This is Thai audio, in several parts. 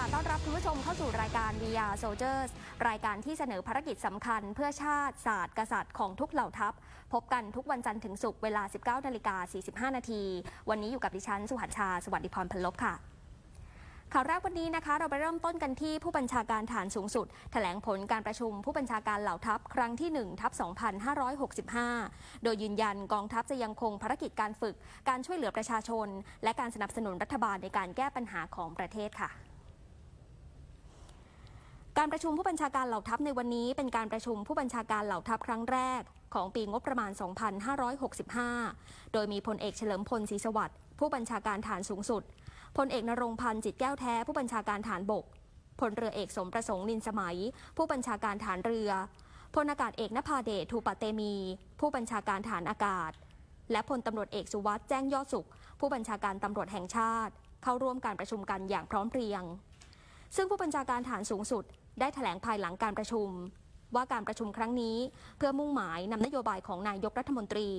ค่ะ ต้อนรับคุณผู้ชมเข้าสู่รายการ VR Soldiers รายการที่เสนอภารกิจสำคัญเพื่อชาติศาสตร์กษัตริย์ของทุกเหล่าทัพ พบกันทุกวันจันทร์ถึงศุกร์เวลา 19นาฬิกา45 นาที วันนี้อยู่กับดิฉัน สุหัชชา สวัสดิพรพันลบค่ะ ข่าวแรกวันนี้นะคะ เราไปเริ่มต้นกันที่ผู้บัญชาการฐานสูงสุด แถลงผลการประชุมผู้บัญชาการเหล่าทัพ ครั้งที่ 1 ทัพ 2565 โดยยืนยันกองทัพจะยังคงภารกิจการฝึก การช่วยเหลือประชาชน และการสนับสนุนรัฐบาลในการแก้ปัญหาของประเทศค่ะ การประชุมผู้บัญชาการเหล่าทัพในวันนี้เป็นการประชุมผู้บัญชาการเหล่าทัพครั้งแรก ของปีงบประมาณ 2565 โดยมีพลเอกเฉลิมพลศรีสวัสดิ์ผู้บัญชาการฐานสูงสุด พลเอกนรงพันธ์จิตแก้วแท้ผู้บัญชาการฐานบก พลเรือเอกสมประสงค์นินสมัย ผู้บัญชาการฐานเรือ พลอากาศเอกนภาเดชทูปเตมี ผู้บัญชาการฐานอากาศ และพลตำรวจเอกสุวัสด์แจ้งยอดสุข ผู้บัญชาการตำรวจแห่งชาติ เข้าร่วมการประชุมกันอย่างพร้อมเพรียง ซึ่งผู้บัญชาการฐานสูงสุด ได้แถลงภายหลังการประชุม ว่าการประชุมครั้งนี้เพื่อมุ่งหมายนำนโยบายของนายกรัฐมนตรี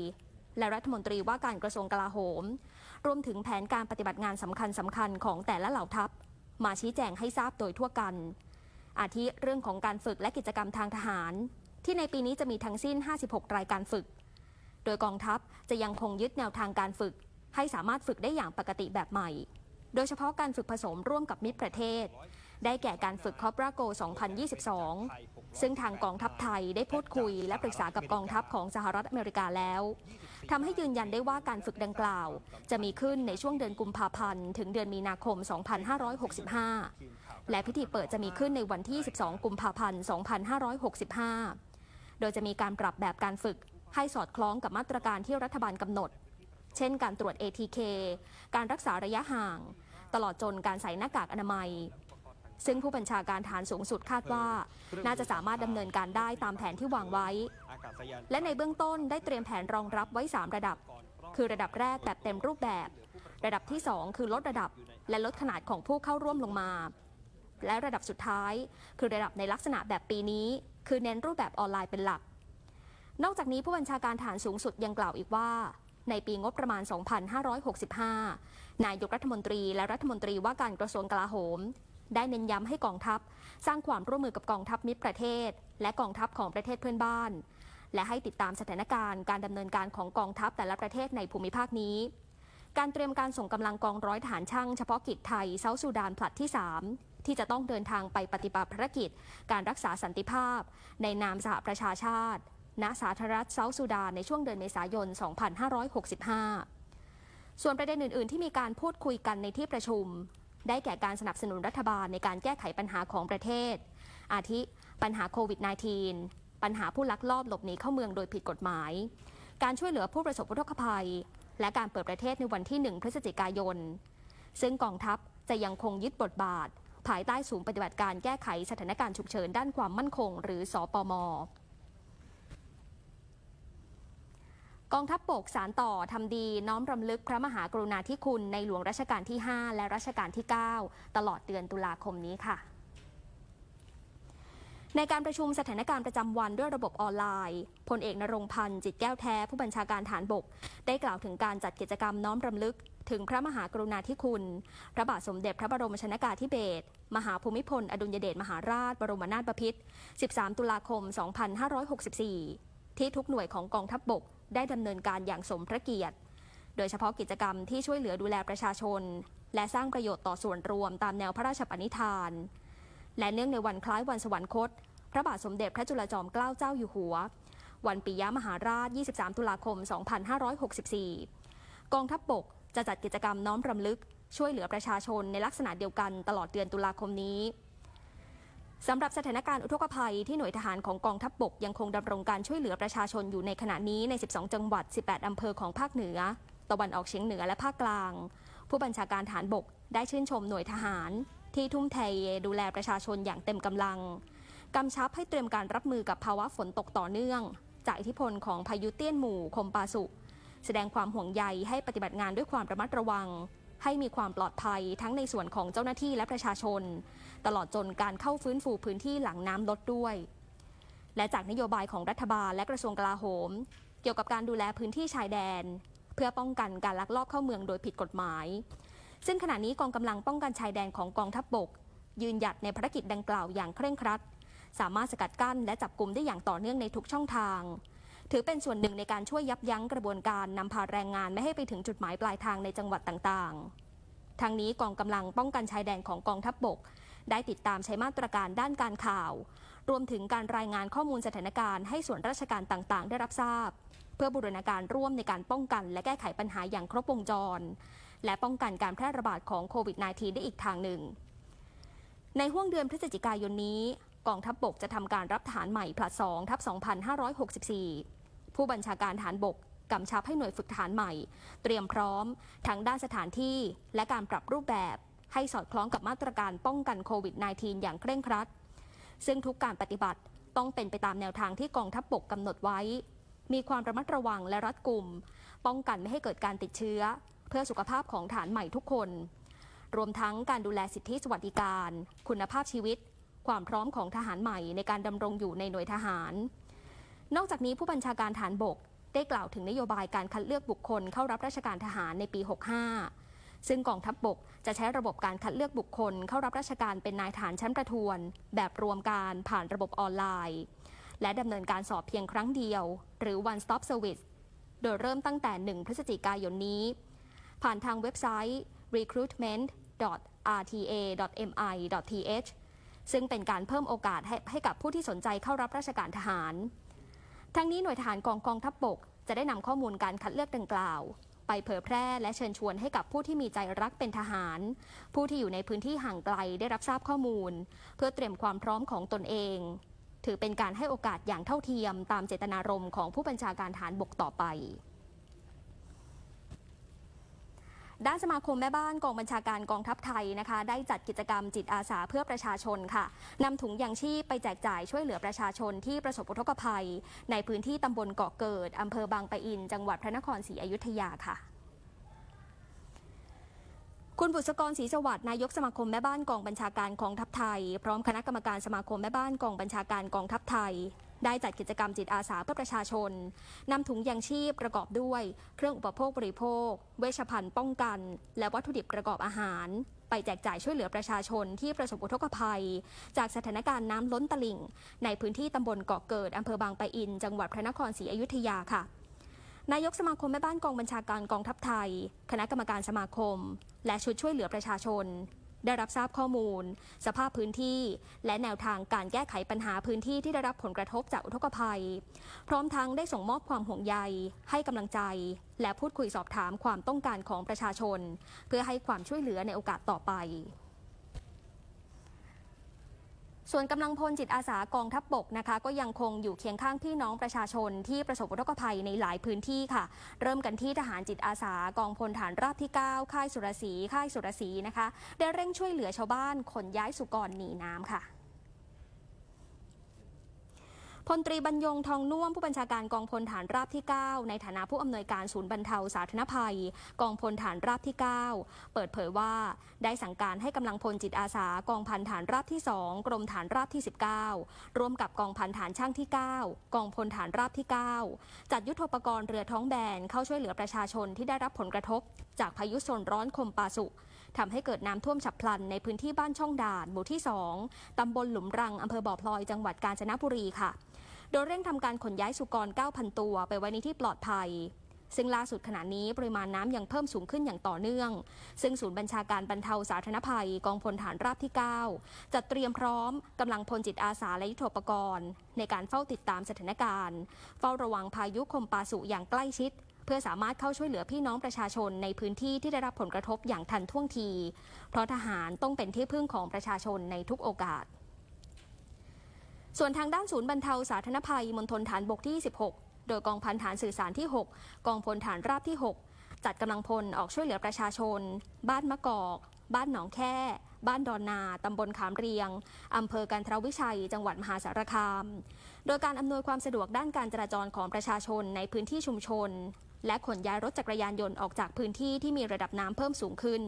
และรัฐมนตรีว่าการกระทรวงกลาโหม รวมถึงแผนการปฏิบัติงานสำคัญสำคัญของแต่ละเหล่าทัพ มาชี้แจงให้ทราบโดยทั่วกัน อาทิเรื่องของการฝึกและกิจกรรมทางทหาร ที่ในปีนี้จะมีทั้งสิ้น 56 รายการฝึก โดยกองทัพจะยังคงยึดแนวทางการฝึก ให้สามารถฝึกได้อย่างปกติแบบใหม่ โดยเฉพาะการฝึกผสมร่วมกับมิตรประเทศ ได้แก่การฝึกคอปราโก 2022 ซึ่งทางกองทัพไทยได้พูดคุย และปรึกษากับกองทัพของสหรัฐอเมริกาแล้วทำให้ยืนยันได้ว่าการฝึกดังกล่าว จะมีขึ้นในช่วงเดือนกุมภาพันธ์ถึงเดือนมีนาคม 2565 และพิธีเปิดจะมีขึ้นในวันที่ 12 กุมภาพันธ์ 2565 โดยจะมีการปรับแบบการฝึกให้สอดคล้องกับมาตรการที่รัฐบาลกำหนด เช่น การตรวจ ATK การรักษาระยะห่าง ตลอดจนการใส่หน้ากากอนามัย ซึ่งผู้บัญชาการฐานสูงสุดคาดว่า น่าจะสามารถดำเนินการได้ตามแผนที่วางไว้ และในเบื้องต้นได้เตรียมแผนรองรับไว้ 3 ระดับ คือระดับแรกแบบเต็มรูปแบบ ระดับที่ 2 คือลดระดับ และลดขนาดของผู้เข้าร่วมลงมา และระดับสุดท้าย คือระดับในลักษณะแบบปีนี้ คือเน้นรูปแบบออนไลน์เป็นหลัก นอกจากนี้ผู้บัญชาการฐานสูงสุดยังกล่าวอีกว่าในปีงบประมาณ 2565 นายกรัฐมนตรีและรัฐมนตรีว่าการกระทรวงกลาโหม ได้เน้นย้ำให้กองทัพ สร้างความร่วมมือกับกองทัพมิตรประเทศ และกองทัพของประเทศเพื่อนบ้าน และให้ติดตามสถานการณ์การดำเนินการของกองทัพแต่ละประเทศในภูมิภาคนี้ การเตรียมการส่งกำลังกองร้อยฐานช่างเฉพาะกิจไทยเซาท์ซูดานผลัดที่ 3ที่จะต้องเดินทางไปปฏิบัติภารกิจ การรักษาสันติภาพ ในนามสหประชาชาติ ณ สาธารณรัฐเซาท์ซูดานในช่วงเดือนเมษายน 2565 ส่วนประเด็นอื่น ๆ ที่มีการพูดคุยกันในที่ประชุม ได้แก่การสนับสนุนรัฐบาลในการแก้ไขปัญหาของประเทศ อาทิปัญหาโควิด -19 ปัญหาผู้ลักลอบหลบหนีเข้าเมืองโดยผิดกฎหมาย การช่วยเหลือผู้ประสบอุทกภัย และการเปิดประเทศในวันที่ 1 พฤศจิกายน ซึ่งกองทัพจะยังคงยึดบทบาท ภายใต้ศูนย์ปฏิบัติการแก้ไขสถานการณ์ฉุกเฉินด้านความมั่นคง หรือสอปม กองทัพบกสารต่อทำดีน้อมรำลึกพระมหากรุณาธิคุณในหลวงรัชกาลที่ 5 และรัชกาลที่ 9 ตลอดเดือนตุลาคมนี้ค่ะ ในการประชุมสถานการณ์ประจำวันด้วยระบบออนไลน์พลเอกนรงพันธ์จิตแก้วแท้ผู้บัญชาการฐานบก ได้กล่าวถึงการจัดกิจกรรมน้อมรำลึกถึงพระมหากรุณาธิคุณ พระบาทสมเด็จพระบรมชนากาธิเบศร มหาภูมิพล อดุลยเดชมหาราช บรมนาถบพิตร 13 ตุลาคม 2564 ที่ทุกหน่วยของกองทัพบก ได้ดำเนินการอย่างสมพระเกียรติ โดยเฉพาะกิจกรรมที่ช่วยเหลือดูแลประชาชน และสร้างประโยชน์ต่อส่วนรวมตามแนวพระราชปณิธาน และเนื่องในวันคล้ายวันสวรรคต พระบาทสมเด็จพระจุลจอมเกล้าเจ้าอยู่หัว วันปิยมหาราช 23 ตุลาคม 2564 กองทัพบบกจะจัดกิจกรรมน้อมรำลึกช่วยเหลือประชาชนในลักษณะเดียวกันตลอดเดือนตุลาคมนี้ สำหรับสถานการณ์อุทกภัยที่หน่วยทหารของกองทัพบบกยังคงดำรงการช่วยเหลือประชาชนอยู่ในขณะนี้ใน 12 จังหวัด 18 อำเภอของภาคเหนือ ตะวันออกเฉียงเหนือและภาคกลาง ผู้บัญชาการฐานบกได้ชื่นชมหน่วยทหาร ที่ทุ่มเทดูแลประชาชนอย่างเต็มกำลังกำชับให้เตรียมการรับมือกับภาวะฝนตกต่อเนื่อง จากอิทธิพลของพายุเตี้ยนหมู่คมปาสุแสดงความห่วงใยให้ปฏิบัติงานด้วยความระมัดระวัง ให้มีความปลอดภัยทั้งในส่วนของเจ้าหน้าที่และประชาชน ตลอดจนการเข้าฟื้นฟูพื้นที่หลังน้ำลดด้วย และจากนโยบายของรัฐบาลและกระทรวงกลาโหม เกี่ยวกับการดูแลพื้นที่ชายแดน เพื่อป้องกันการลักลอบเข้าเมืองโดยผิดกฎหมาย ซึ่งขณะนี้กองกำลังป้องกันชายแดนของกองทัพบบก ยืนหยัดในภารกิจดังกล่าวอย่างเคร่งครัด สามารถสกัดกั้นและจับกลุ่มได้อย่างต่อเนื่องในทุกช่องทางถือเป็นส่วนหนึ่งในการช่วยยับยั้งกระบวนการนำพาแรงงานไม่ให้ไปถึงจุดหมายปลายทางในจังหวัดต่างๆ ทางนี้กองกำลังป้องกันชายแดนของกองทัพบบก ได้ติดตามใช้มาตรการด้านการข่าว รวมถึงการรายงานข้อมูลสถานการณ์ให้ส่วนราชการต่างๆ ได้รับทราบ เพื่อบูรณาการร่วมในการป้องกันและแก้ไขปัญหาอย่างครบวงจร และป้องกันการแพร่ระบาดของโควิด -19 ได้อีกทางหนึ่ง ในห่วงเดือนพฤศจิกายนนี้ กองทัพบบกจะทำการรับทหารใหม่ผลัด2ทับ2564 ผู้บัญชาการฐานบกกำชับให้หน่วยฝึกทหารใหม่ เตรียมพร้อมทั้งด้านสถานที่และการปรับรูปแบบ ให้สอดคล้องกับมาตรการป้องกันโควิด -19 อย่างเคร่งครัด ซึ่งทุกการปฏิบัติต้องเป็นไปตามแนวทางที่กองทัพบบกกำหนดไว้ มีความระมัดระวังและรัดกุม ป้องกันไม่ให้เกิดการติดเชื้อ เพื่อสุขภาพของฐานใหม่ทุกคน รวมทั้งการดูแลสิทธิสวัสดิการ คุณภาพชีวิต ความพร้อมของทหารใหม่ในการดำรงอยู่ในหน่วยทหาร นอกจากนี้ผู้บัญชาการฐานบกได้กล่าวถึงนโยบายการคัดเลือกบุคคลเข้ารับราชการทหารในปี 65 ซึ่งกองทัพบบกจะใช้ระบบการคัดเลือกบุคคล เข้ารับราชการเป็นนายฐานชั้นประทวน แบบรวมการผ่านระบบออนไลน์ และดำเนินการสอบเพียงครั้งเดียว หรือ one stop service โดยเริ่มตั้งแต่ 1 พฤศจิกายนนี้ ผ่านทางเว็บไซต์ recruitment.rta.mi.th ซึ่งเป็นการเพิ่มโอกาสให้ให้กับผู้ที่สนใจเข้ารับราชการทหาร ทั้งนี้หน่วยทหารกองกองทัพบบก จะได้นำข้อมูลการคัดเลือกดังกล่าว ไปเผยแพร่และเชิญชวนให้กับผู้ที่มีใจรักเป็นทหาร ผู้ที่อยู่ในพื้นที่ห่างไกลได้รับทราบข้อมูล เพื่อเตรียมความพร้อมของตนเอง ถือเป็นการให้โอกาสอย่างเท่าเทียมตามเจตนารมณ์ของผู้บัญชาการฐานบกต่อไป ด้านสมาคมแม่บ้านกองบัญชาการกองทัพไทยนะคะ ได้จัดกิจกรรมจิตอาสาเพื่อประชาชนค่ะนำถุงยางชีพไปแจกจ่ายช่วยเหลือประชาชนที่ประสบอุทกภัย ในพื้นที่ตำบลเกาะเกิดอำเภอบางปะอิน จังหวัดพระนครศรีอยุธยาค่ะคุณบุษกรศรีสวัสดิ์นายกสมาคมแม่บ้านกองบัญชาการกองทัพไทย พร้อมคณะกรรมการสมาคมแม่บ้านกองบัญชาการกองทัพไทย ได้จัดกิจกรรมจิตอาสาเพื่อประชาชนนำถุงยางชีพประกอบด้วย เครื่องอุปโภคบริโภค เวชภัณฑ์ป้องกัน และวัตถุดิบประกอบอาหาร ไปแจกจ่ายช่วยเหลือประชาชนที่ประสบอุทกภัย จากสถานการณ์น้ำล้นตลิ่ง ในพื้นที่ตำบลเกาะเกิดอำเภอบางปะอิน จังหวัดพระนครศรีอยุธยาค่ะนายกสมาคมแม่บ้านกองบัญชาการกองทัพไทย คณะกรรมการสมาคม และชุดช่วยเหลือประชาชน ได้รับทราบข้อมูล สภาพพื้นที่ และแนวทางการแก้ไขปัญหาพื้นที่ที่ได้รับผลกระทบจากอุทกภัย พร้อมทั้งได้ส่งมอบความห่วงใย ให้กำลังใจ และพูดคุยสอบถามความต้องการของประชาชน เพื่อให้ความช่วยเหลือในโอกาสต่อไป ส่วนกำลังพลจิตอาสากองทัพบบกนะคะ ก็ยังคงอยู่เคียงข้างพี่น้องประชาชนที่ประสบอุทกภัยในหลายพื้นที่ค่ะ เริ่มกันที่ทหารจิตอาสากองพลฐานราบที่ 9 ค่ายสุรศรีค่ายสุรศรีนะคะ ได้เร่งช่วยเหลือชาวบ้านขนย้ายสุกรหนีน้ำค่ะ พลตรีบรรยงทองน่วมผู้บัญชาการกองพลฐานราบที่ 9 ในฐานะผู้อำนวยการศูนย์บรรเทาสาธารณภัย กองพลฐานราบที่ 9 เปิดเผยว่า ได้สั่งการให้กำลังพลจิตอาสากองพันฐานราบที่ 2 กรมฐานราบที่ 19 ร่วมกับกองพันฐานช่างที่ 9 กองพลฐานราบที่ 9 จัดยุทโธปกรณ์เรือท้องแบนเข้าช่วยเหลือประชาชนที่ได้รับผลกระทบ จากพายุโซนร้อนคมปาสุทำให้เกิดน้ำท่วมฉับพลันในพื้นที่บ้านช่องด่านหมู่ที่ 2ตำบลหลุมรังอำเภอบ่อพลอยจังหวัดกาญจนบุรีค่ะ โดยเร่งทำการขนย้ายสุกร 9,000 ตัวไปไว้ในที่ปลอดภัย ซึ่งล่าสุดขณะนี้ปริมาณน้ำยังเพิ่มสูงขึ้นอย่างต่อเนื่อง ซึ่งศูนย์บัญชาการบรรเทาสาธารณภัยกองพลฐานราบที่ 9 จัดเตรียมพร้อมกำลังพลจิตอาสาและยุทโธปกรณ์ ในการเฝ้าติดตามสถานการณ์ เฝ้าระวังพายุคมปาสุอย่างใกล้ชิดเพื่อสามารถเข้าช่วยเหลือพี่น้องประชาชนในพื้นที่ที่ได้รับผลกระทบอย่างทันท่วงที เพราะทหารต้องเป็นที่พึ่งของประชาชนในทุกโอกาส ส่วนทางด้านศูนย์บรรเทาสาธารณภัยมณฑลฐานบกที่ 16 โดยกองพันฐานสื่อสารที่ 6 กองพลฐานราบที่ 6 จัดกำลังพลออกช่วยเหลือประชาชน บ้านมะกอก บ้านหนองแค่ บ้านดอนนา ตำบลขามเรียง อำเภอกันทรวิชัย จังหวัดมหาสารคาม โดยการอำนวยความสะดวกด้านการจราจรของประชาชนในพื้นที่ชุมชน และขนย้ายรถจักรยานยนต์ออกจากพื้นที่ที่มีระดับน้ำเพิ่มสูงขึ้น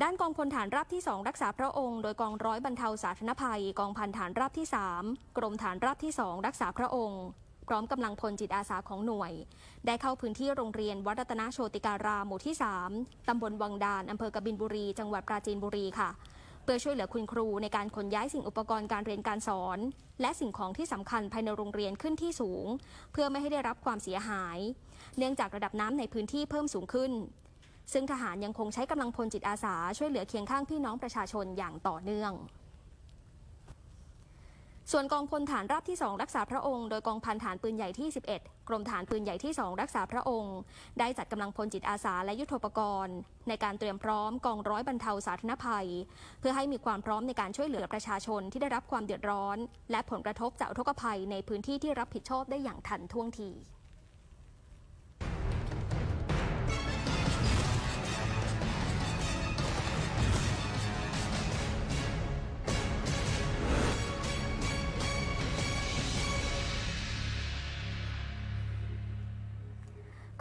ด้านกองพลฐานราบที่ 2 รักษาพระองค์ โดยกองร้อยบรรเทาสาธารณภัย กองพันฐานราบที่ 3 กรมฐานราบที่ 2 รักษาพระองค์ พร้อมกำลังพลจิตอาสาของหน่วย ได้เข้าพื้นที่โรงเรียนวัดรัตนโชติการามหมู่ที่ 3 ตำบลวังดานอำเภอกบินบุรี จังหวัดปราจีนบุรีค่ะ เพื่อช่วยเหลือคุณครูในการขนย้ายสิ่งอุปกรณ์การเรียนการสอน และสิ่งของที่สำคัญภายในโรงเรียนขึ้นที่สูง เพื่อไม่ให้ได้รับความเสียหาย เนื่องจากระดับน้ำในพื้นที่เพิ่มสูงขึ้น ซึ่งทหารยังคงใช้กำลังพลจิตอาสาช่วยเหลือเคียงข้างพี่น้องประชาชนอย่างต่อเนื่อง ส่วนกองพลฐานราบที่ 2 รักษาพระองค์ โดยกองพันฐานปืนใหญ่ที่ 11 กรมฐานปืนใหญ่ที่ 2 รักษาพระองค์ ได้จัดกำลังพลจิตอาสาและยุทธปกรณ์ ในการเตรียมพร้อมกองร้อยบรรเทาสาธารณภัย เพื่อให้มีความพร้อมในการช่วยเหลือประชาชนที่ได้รับความเดือดร้อน และผลกระทบจากอุทกภัยในพื้นที่ที่รับผิดชอบได้อย่างทันท่วงที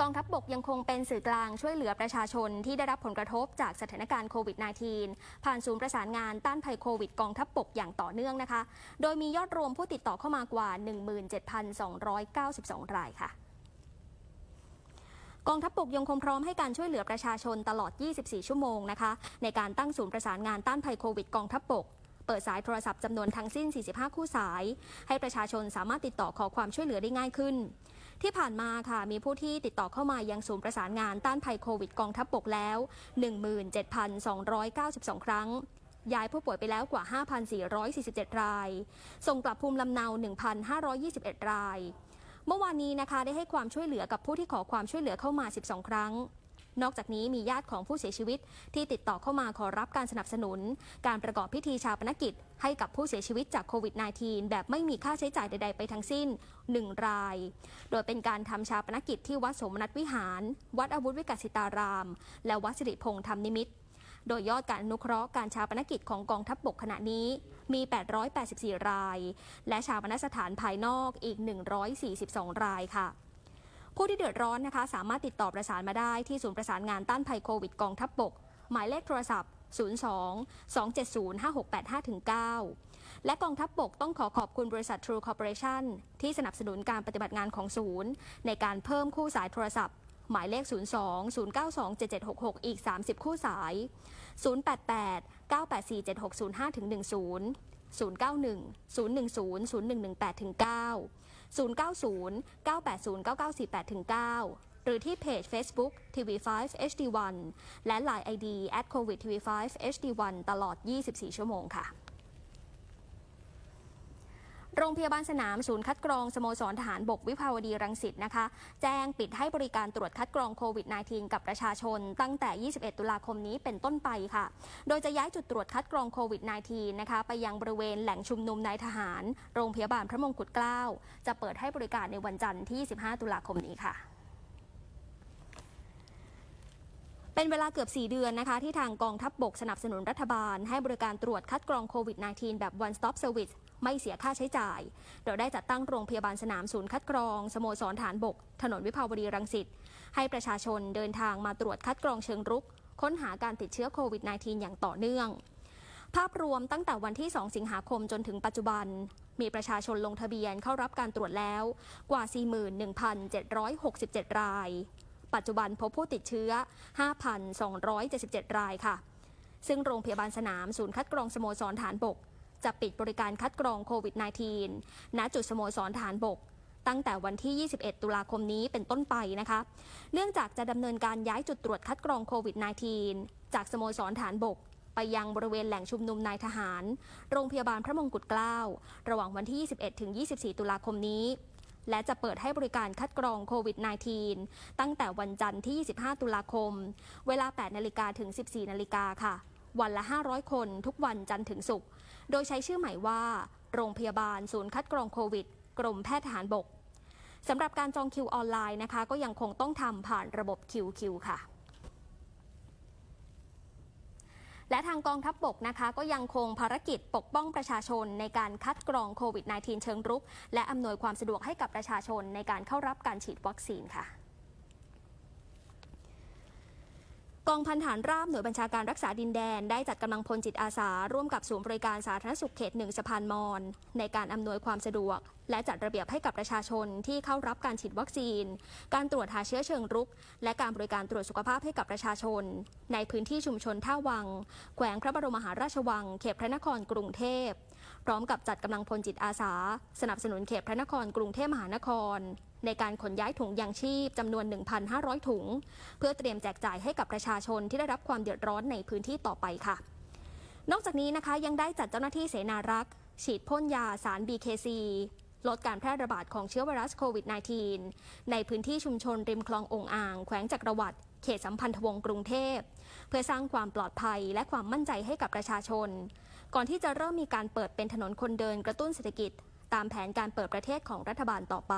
กองทัพบบกยังคงเป็นสื่อกลางช่วยเหลือประชาชนที่ได้รับผลกระทบจากสถานการณ์โควิด -19 ผ่านศูนย์ประสานงานต้านภัยโควิดกองทัพบบกอย่างต่อเนื่องนะคะ โดยมียอดรวมผู้ติดต่อเข้ามากว่า 17,292 รายค่ะกองทัพบบกยังคงพร้อมให้การช่วยเหลือประชาชนตลอด 24 ชั่วโมงนะคะ ในการตั้งศูนย์ประสานงานต้านภัยโควิดกองทัพบบกเปิดสายโทรศัพท์จำนวนทั้งสิ้น 45 คู่สาย ให้ประชาชนสามารถติดต่อขอความช่วยเหลือได้ง่ายขึ้น ที่ผ่านมาค่ะมีผู้ที่ติดต่อเข้ามายังศูนย์ประสานงานต้านภัยโควิดกองทัพบบกแล้ว 17,292 ครั้ง ย้ายผู้ป่วยไปแล้วกว่า 5,447 ราย ส่งกลับภูมิลำเนา 1,521 ราย เมื่อวานนี้นะคะได้ให้ความช่วยเหลือกับผู้ที่ขอความช่วยเหลือเข้ามา 12 ครั้ง นอกจากนี้มีญาติของผู้เสียชีวิตที่ติดต่อเข้ามาขอรับการสนับสนุน การประกอบพิธีชาปนกิจ ให้กับผู้เสียชีวิตจากโควิด -19 แบบไม่มีค่าใช้จ่ายใด ๆ ไปทั้งสิ้น 1 ราย โดยเป็นการทำชาปนกิจที่วัดสมนัตวิหาร วัดอาวุธวิกสิตาราม และวัดสิริพงษ์ธรรมนิมิตรโดยยอดการอนุเคราะห์การชาปนกิจของกองทัพบบกขณะนี้มี 884 ราย และชาปนสถานภายนอกอีก 142 รายค่ะ ผู้ที่เดือดร้อนนะคะ สามารถติดต่อประสานมาได้ที่ศูนย์ประสานงานต้านภัยโควิดกองทัพบบก หมายเลขโทรศัพท์ 02 270 5685 9 และกองทัพบบกต้องขอขอบคุณบริษัท True Corporation ที่สนับสนุนการปฏิบัติงานของศูนย์ ในการเพิ่มคู่สายโทรศัพท์ หมายเลข 02 092 7766 อีก 30 คู่สาย 088 9847605-10 091 010 0118-9 090 980 9948ถึง9หรือที่เพจ Facebook TV5 HD1 และ Line ID at covid TV5 HD1 ตลอด 24 ชั่วโมงค่ะ โรงพยาบาลสนามศูนย์คัดกรองสโมสรทหารบกวิภาวดีรังสิตนะคะ แจ้งปิดให้บริการตรวจคัดกรองโควิด -19 กับประชาชน ตั้งแต่ 21 ตุลาคมนี้เป็นต้นไปค่ะ โดยจะย้ายจุดตรวจคัดกรองโควิด -19 นะคะไปยังบริเวณแหล่งชุมนุมนายทหาร โรงพยาบาลพระมงกุฎเกล้า จะเปิดให้บริการในวันจันทร์ที่25ตุลาคมนี้ค่ะเป็นเวลาเกือบ 4 เดือนนะคะ ที่ทางกองทัพบบกสนับสนุนรัฐบาล ให้บริการตรวจคัดกรองโควิด -19 แบบ one stop service ไม่เสียค่าใช้จ่าย โดยได้จัดตั้งโรงพยาบาลสนามศูนย์คัดกรอง สโมสรฐานบก ถนนวิภาวดีรังสิต ให้ประชาชนเดินทางมาตรวจคัดกรองเชิงรุก ค้นหาการติดเชื้อโควิด -19 อย่างต่อเนื่อง ภาพรวมตั้งแต่วันที่ 2 สิงหาคมจนถึงปัจจุบัน มีประชาชนลงทะเบียนเข้ารับการตรวจแล้วกว่า 41,767 ราย ปัจจุบันพบผู้ติดเชื้อ 5,277 รายค่ะซึ่งโรงพยาบาลสนามศูนย์คัดกรองสโมสรฐานบก จะปิดบริการคัดกรองโควิด -19 ณจุดสโมสรฐานบก ตั้งแต่วันที่ 21 ตุลาคมนี้เป็นต้นไปนะคะ เนื่องจากจะดำเนินการย้ายจุดตรวจคัดกรองโควิด -19 จากสโมสรฐานบกไปยังบริเวณแหล่งชุมนุมนายทหาร โรงพยาบาลพระมงกุฎเกล้า ระหว่างวันที่ 21 ถึง 24 ตุลาคมนี้ และจะเปิดให้บริการคัดกรองโควิด -19 ตั้งแต่วันจันทร์ที่ 25 ตุลาคม เวลา 8 นาฬิกาถึง 14 นาฬิกาค่ะ วันละ 500 คนทุกวันจันทร์ถึงศุกร์ โดยใช้ชื่อใหม่ว่า โรงพยาบาลศูนย์คัดกรองโควิด กรมแพทย์ทหารบกสำหรับการจองคิวออนไลน์นะคะ ก็ยังคงต้องทำผ่านระบบคิวคิวค่ะ และทางกองทัพบบกนะคะ ก็ยังคงภารกิจปกป้องประชาชนในการคัดกรองโควิด -19 เชิงรุก และอำนวยความสะดวกให้กับประชาชนในการเข้ารับการฉีดวัคซีนค่ะ กองพันฐานราบหน่วยบัญชาการรักษาดินแดน ได้จัดกำลังพลจิตอาสา ร่วมกับศูนย์บริการสาธารณสุขเขตหนึ่งสะพานมอนในการอำนวยความสะดวก และจัดระเบียบให้กับประชาชนที่เข้ารับการฉีดวัคซีน การตรวจหาเชื้อเชิงรุก และการบริการตรวจสุขภาพให้กับประชาชน ในพื้นที่ชุมชนท่าวัง แขวงพระบรมมหาราชวัง เขตพระนครกรุงเทพพร้อมกับจัดกำลังพลจิตอาสา สนับสนุนเขตพระนครกรุงเทพมหานคร ในการขนย้ายถุงยางชีพจำนวน 1,500 ถุง เพื่อเตรียมแจกจ่ายให้กับประชาชนที่ได้รับความเดือดร้อนในพื้นที่ต่อไปค่ะ นอกจากนี้นะคะยังได้จัดเจ้าหน้าที่เสนารักษ์ฉีดพ่นยาสาร BKC ลดการแพร่ระบาดของเชื้อไวรัสโควิด -19 ในพื้นที่ชุมชนริมคลององอ่าง แขวงจักรวรรดิเขตสัมพันธวงศ์กรุงเทพ เพื่อสร้างความปลอดภัยและความมั่นใจให้กับประชาชน ก่อนที่จะเริ่มมีการเปิดเป็นถนนคนเดินกระตุ้นเศรษฐกิจ ตามแผนการเปิดประเทศของรัฐบาลต่อไป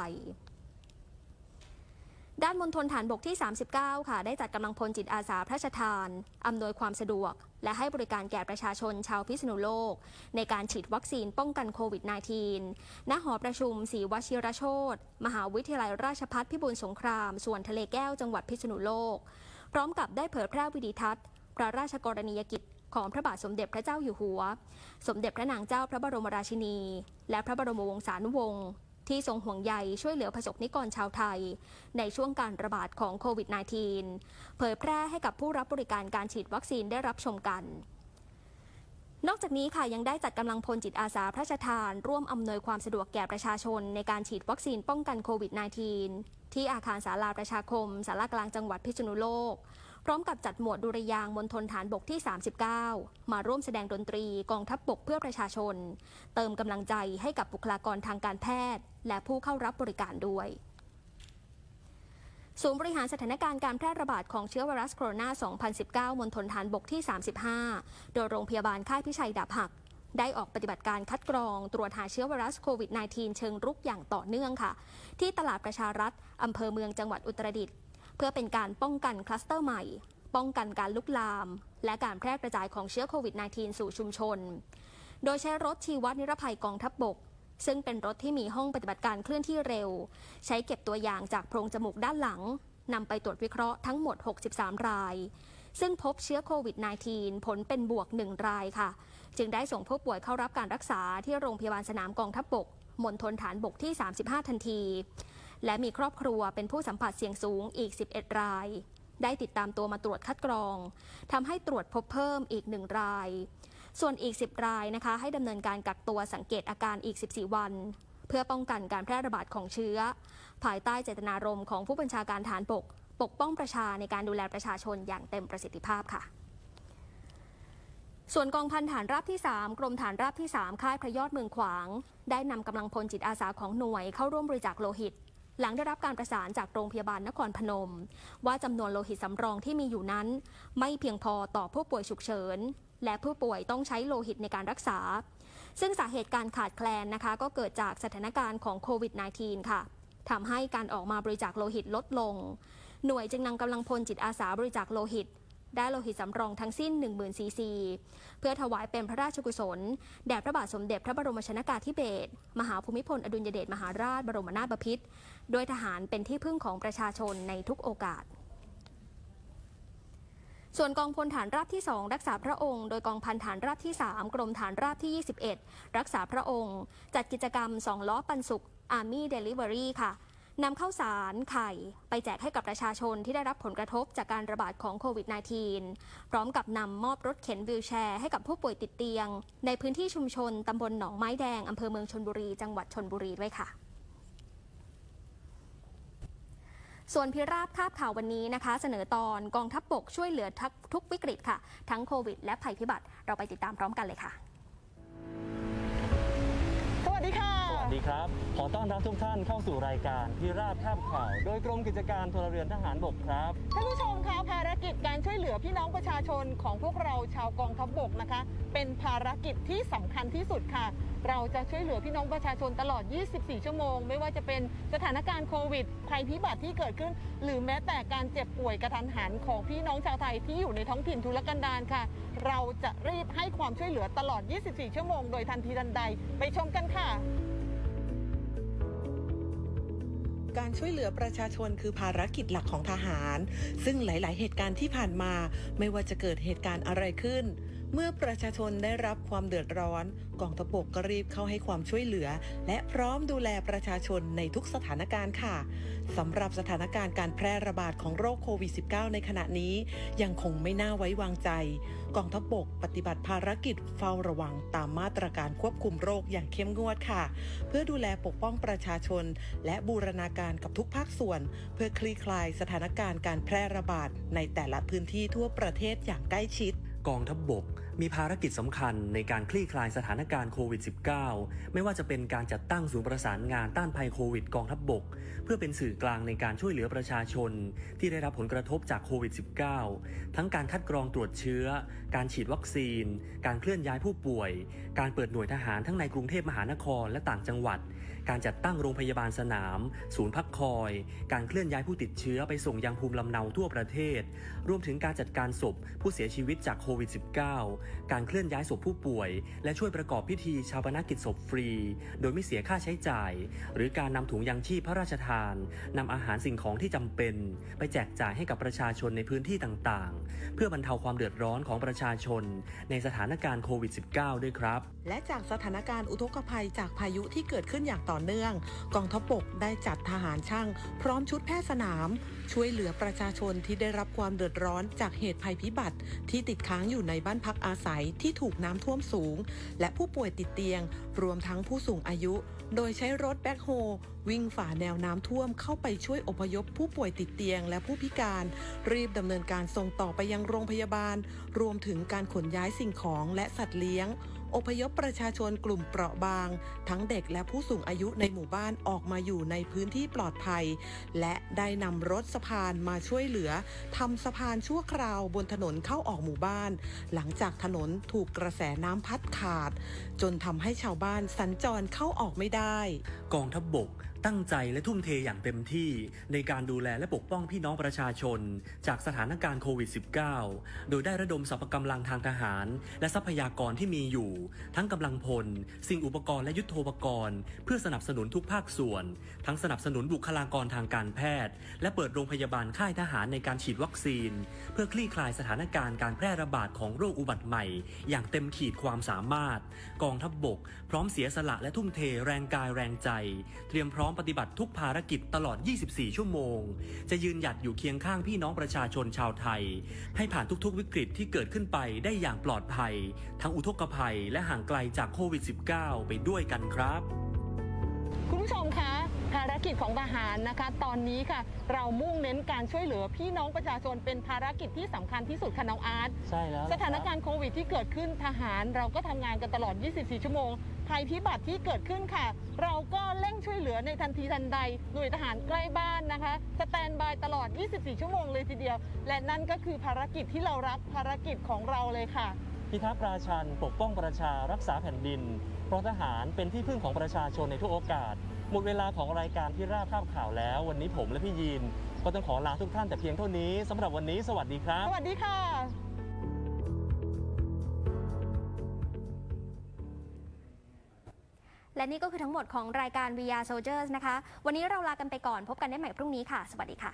ด้านมณฑลฐานบกที่ 39 ค่ะ ได้จัดกำลังพลจิตอาสาพระราชทาน อำนวยความสะดวก และให้บริการแก่ประชาชนชาวพิษณุโลก ในการฉีดวัคซีนป้องกันโควิด -19 ณ หอประชุมศรีวชิรโชตมหาวิทยาลัยราชภัฏพิบูลสงคราม ส่วนทะเลแก้วจังหวัดพิษณุโลก พร้อมกับได้เผยแพร่วิดีทัศน์ พระราชกรณียกิจของพระบาทสมเด็จพระเจ้าอยู่หัว สมเด็จพระนางเจ้าพระบรมราชินี และพระบรมวงศานุวงศ์ ที่ทรงห่วงใยช่วยเหลือประสบนิกรชาวไทย ในช่วงการระบาดของโควิด -19 เผยแพร่ให้กับผู้รับบริการการฉีดวัคซีนได้รับชมกันนอกจากนี้ค่ะยังได้จัดกำลังพลจิตอาสาพระราชทาน ร่วมอำนวยความสะดวกแก่ประชาชน ในการฉีดวัคซีนป้องกันโควิด -19 ที่อาคารศาลาประชาคมสารากลางจังหวัดพิษณุโลก พร้อมกับจัดหมวดดุริยางมณฑลฐานบกที่ 39 มาร่วมแสดงดนตรีกองทัพบบกเพื่อประชาชน เติมกำลังใจให้กับบุคลากรทางการแพทย์ และผู้เข้ารับบริการด้วยศูนย์บริหารสถานการณ์การแพร่ระบาดของเชื้อไวรัสโคโรนา 2019 มณฑลฐานบกที่ 35 โดยโรงพยาบาลค่ายพิชัยดาบหัก ได้ออกปฏิบัติการคัดกรอง ตรวจหาเชื้อไวรัสโควิด -19 เชิงรุกอย่างต่อเนื่องค่ะ ที่ตลาดประชารัฐ อำเภอเมืองจังหวัดอุตรดิตถ์ เพื่อเป็นการป้องกันคลัสเตอร์ใหม่ ป้องกันการลุกลาม และการแพร่กระจายของเชื้อโควิด -19 สู่ชุมชน โดยใช้รถชีวนิรภัยกองทัพบบก ซึ่งเป็นรถที่มีห้องปฏิบัติการเคลื่อนที่เร็ว ใช้เก็บตัวอย่างจากโพรงจมูกด้านหลังนำไปตรวจวิเคราะห์ทั้งหมด 63 ราย ซึ่งพบเชื้อโควิด -19 ผลเป็นบวก 1 รายค่ะ จึงได้ส่งผู้ป่วยเข้ารับการรักษาที่โรงพยาบาลสนามกองทัพบบกมณฑลฐานบกที่ 35 ทันที และมีครอบครัวเป็นผู้สัมผัสเสี่ยงสูงอีก 11 ราย ได้ติดตามตัวมาตรวจคัดกรองทำให้ตรวจพบเพิ่มอีก 1 ราย ส่วนอีก 10 รายนะคะให้ดำเนินการกักตัวสังเกตอาการอีก 14 วัน เพื่อป้องกันการแพร่ระบาดของเชื้อ ภายใต้เจตนารมณ์ของผู้บัญชาการฐานบกปกป้องประชาในการดูแลประชาชนอย่างเต็มประสิทธิภาพค่ะส่วนกองพันฐานราบที่ 3 กรมฐานราบที่ 3 ค่ายพระยอดเมืองขวาง ได้นำกำลังพลจิตอาสาของหน่วยเข้าร่วมบริจาคโลหิต หลังได้รับการประสานจากโรงพยาบาลนครพนม ว่าจำนวนโลหิตสำรองที่มีอยู่นั้น ไม่เพียงพอต่อผู้ป่วยฉุกเฉิน และผู้ป่วยต้องใช้โลหิตในการรักษา ซึ่งสาเหตุการขาดแคลนนะคะ ก็เกิดจากสถานการณ์ของโควิด -19 ค่ะทำให้การออกมาบริจาคโลหิตลดลง หน่วยจึงนำกำลังพลจิตอาสาบริจาคโลหิต ได้โลหิตสำรองทั้งสิ้น 10,000ซีซี เพื่อถวายเป็นพระราชกุศล แด่พระบาทสมเด็จพระบรมชนากาธิเบศร มหาภูมิพลอดุลยเดชมหาราชบรมนาถบพิตร โดยทหารเป็นที่พึ่งของประชาชนในทุกโอกาส ส่วนกองพลฐานราบที่ 2 รักษาพระองค์ โดยกองพันฐานราบที่ 3 กรมฐานราบที่ 21 รักษาพระองค์ จัดกิจกรรม 2 ล้อปันสุข Army Delivery ค่ะนำข้าวสารไข่ ไปแจกให้กับประชาชนที่ได้รับผลกระทบจากการระบาดของโควิด -19 พร้อมกับนำมอบรถเข็นวิวแชร์ให้กับผู้ป่วยติดเตียง ในพื้นที่ชุมชนตำบลหนองไม้แดงอำเภอเมืองชนบุรี จังหวัดชนบุรีด้วยค่ะ ส่วนพิราบคาบข่าววันนี้นะคะ เสนอตอนกองทัพบบกช่วยเหลือทุกวิกฤตค่ะ ทั้งโควิด และภัยพิบัติ เราไปติดตามพร้อมกันเลยค่ะ ดีครับ ขอต้อนรับทุกท่านเข้าสู่รายการพิราบภาพข่าว โดยกรมกิจการพลเรือนทหารบกครับ ท่านผู้ชมคะภารกิจการช่วยเหลือพี่น้องประชาชนของพวกเราชาวกองทัพบกนะคะ เป็นภารกิจที่สำคัญที่สุดค่ะ เราจะช่วยเหลือพี่น้องประชาชนตลอด 24 ชั่วโมง ไม่ว่าจะเป็นสถานการณ์โควิดภัยพิบัติที่เกิดขึ้น หรือแม้แต่การเจ็บป่วยกระทันหันของพี่น้องชาวไทยที่อยู่ในท้องถิ่นทุรกันดารค่ะ เราจะรีบให้ความช่วยเหลือตลอด 24 ชั่วโมงโดยทันทีทันใด ไปชมกันค่ะ การช่วยเหลือประชาชนคือภารกิจหลักของทหาร ซึ่งหลาย ๆ เหตุการณ์ที่ผ่านมาไม่ว่าจะเกิดเหตุการณ์อะไรขึ้น เมื่อประชาชนได้รับความเดือดร้อน กองทัพบกก็รีบเข้าให้ความช่วยเหลือ และพร้อมดูแลประชาชนในทุกสถานการณ์ค่ะสำหรับสถานการณ์การแพร่ระบาดของโรคโควิด -19 ในขณะนี้ ยังคงไม่น่าไว้วางใจ กองทัพบกปฏิบัติภารกิจเฝ้าระวังตามมาตรการควบคุมโรคอย่างเข้มงวดค่ะ เพื่อดูแลปกป้องประชาชน และบูรณาการกับทุกภาคส่วน เพื่อคลี่คลายสถานการณ์การแพร่ระบาดในแต่ละพื้นที่ทั่วประเทศอย่างใกล้ชิด กองทัพบบก มีภารกิจสำคัญในการคลี่คลายสถานการณ์โควิด -19 ไม่ว่าจะเป็นการจัดตั้งศูนย์ประสานงานต้านภัยโควิดกองทัพบบก เพื่อเป็นสื่อกลางในการช่วยเหลือประชาชน ที่ได้รับผลกระทบจากโควิด -19 ทั้งการคัดกรองตรวจเชื้อ การฉีดวัคซีน การเคลื่อนย้ายผู้ป่วย การเปิดหน่วยทหารทั้งในกรุงเทพมหานครและต่างจังหวัด การจัดตั้งโรงพยาบาลสนาม ศูนย์พักคอย การเคลื่อนย้ายผู้ติดเชื้อไปส่งยังภูมิลำเนาทั่วประเทศ รวมถึงการจัดการศพผู้เสียชีวิตจากโควิด -19 การเคลื่อนย้ายศพผู้ป่วย และช่วยประกอบพิธีชาปนกิจศพฟรี โดยไม่เสียค่าใช้จ่าย หรือการนำถุงยังชีพพระราชทานนำอาหารสิ่งของที่จำเป็น ไปแจกจ่ายให้กับประชาชนในพื้นที่ต่างๆ เพื่อบรรเทาความเดือดร้อนของประชาชน ในสถานการณ์โควิด -19 ด้วยครับ และจากสถานการณ์อุทกภัยจากพายุที่เกิดขึ้นอย่างต่อเนื่อง กองทัพบกได้จัดทหารช่าง พร้อมชุดแพทย์สนาม ช่วยเหลือประชาชนที่ได้รับความเดือดร้อนจากเหตุภัยพิบัติ ที่ติดค้างอยู่ในบ้านพักอาศัยที่ถูกน้ำท่วมสูง และผู้ป่วยติดเตียง รวมทั้งผู้สูงอายุ โดยใช้รถแบ็คโฮวิ่งฝ่าแนวน้ำท่วมเข้าไปช่วยอพยพผู้ป่วยติดเตียงและผู้พิการ รีบดำเนินการส่งต่อไปยังโรงพยาบาล รวมถึงการขนย้ายสิ่งของและสัตว์เลี้ยง อพยพประชาชนกลุ่มเปราะบาง ทั้งเด็กและผู้สูงอายุในหมู่บ้านออกมาอยู่ในพื้นที่ปลอดภัย และได้นำรถสะพานมาช่วยเหลือทำสะพานชั่วคราวบนถนนเข้าออกหมู่บ้าน หลังจากถนนถูกกระแสน้ำพัดขาด จนทำให้ชาวบ้านสัญจรเข้าออกไม่ได้ กองทัพบบก ตั้งใจและทุ่มเทอย่างเต็มที่ในการดูแลและปกป้องพี่น้องประชาชน จากสถานการณ์โควิด -19 โดยได้ระดมสรรพกำลังทางทหาร และทรัพยากรที่มีอยู่ ทั้งกำลังพล สิ่งอุปกรณ์และยุทโธปกรณ์ เพื่อสนับสนุนทุกภาคส่วน ทั้งสนับสนุนบุคลากรทางการแพทย์ และเปิดโรงพยาบาลค่ายทหารในการฉีดวัคซีน เพื่อคลี่คลายสถานการณ์การแพร่ระบาดของโรคอุบัติใหม่ อย่างเต็มขีดความสามารถ กองทัพบบก พร้อมเสียสละและทุ่มเทแรงกายแรงใจ เตรียมพร้อมปฏิบัติทุกภารกิจตลอด 24 ชั่วโมง จะยืนหยัดอยู่เคียงข้างพี่น้องประชาชนชาวไทย ให้ผ่านทุกๆวิกฤตที่เกิดขึ้นไปได้อย่างปลอดภัย ทั้งอุทกภัยและห่างไกลจากโควิด -19 ไปด้วยกันครับ คุณผู้ชมคะ ภารกิจของทหารนะคะ ตอนนี้ค่ะ เรามุ่งเน้นการช่วยเหลือพี่น้องประชาชนเป็นภารกิจที่สำคัญที่สุดค่ะน้องอาร์ตใช่แล้วสถานการณ์โควิดที่เกิดขึ้นทหาร เราก็ทำงานกันตลอด 24 ชั่วโมงภัยพิบัติที่เกิดขึ้นค่ะ เราก็เร่งช่วยเหลือในทันทีทันใด หน่วยทหารใกล้บ้านนะคะสแตนบายตลอด 24 ชั่วโมงเลยทีเดียว และนั่นก็คือภารกิจที่เรารับภารกิจของเราเลยค่ะพิทักษ์ราชันปกป้องประชารักษาแผ่นดินเพราะทหารเป็นที่พึ่งของประชาชนในทุกโอกาส หมดเวลาของรายการที่ราบภาพข่าวแล้ว วันนี้ผมและพี่ยีนก็ต้องขอลาทุกท่านแต่เพียงเท่านี้สำหรับวันนี้สวัสดีครับ สวัสดีค่ะ และนี่ก็คือทั้งหมดของรายการ VR Soldiers นะคะ วันนี้เราลากันไปก่อนพบกันได้ใหม่พรุ่งนี้ค่ะ สวัสดีค่ะ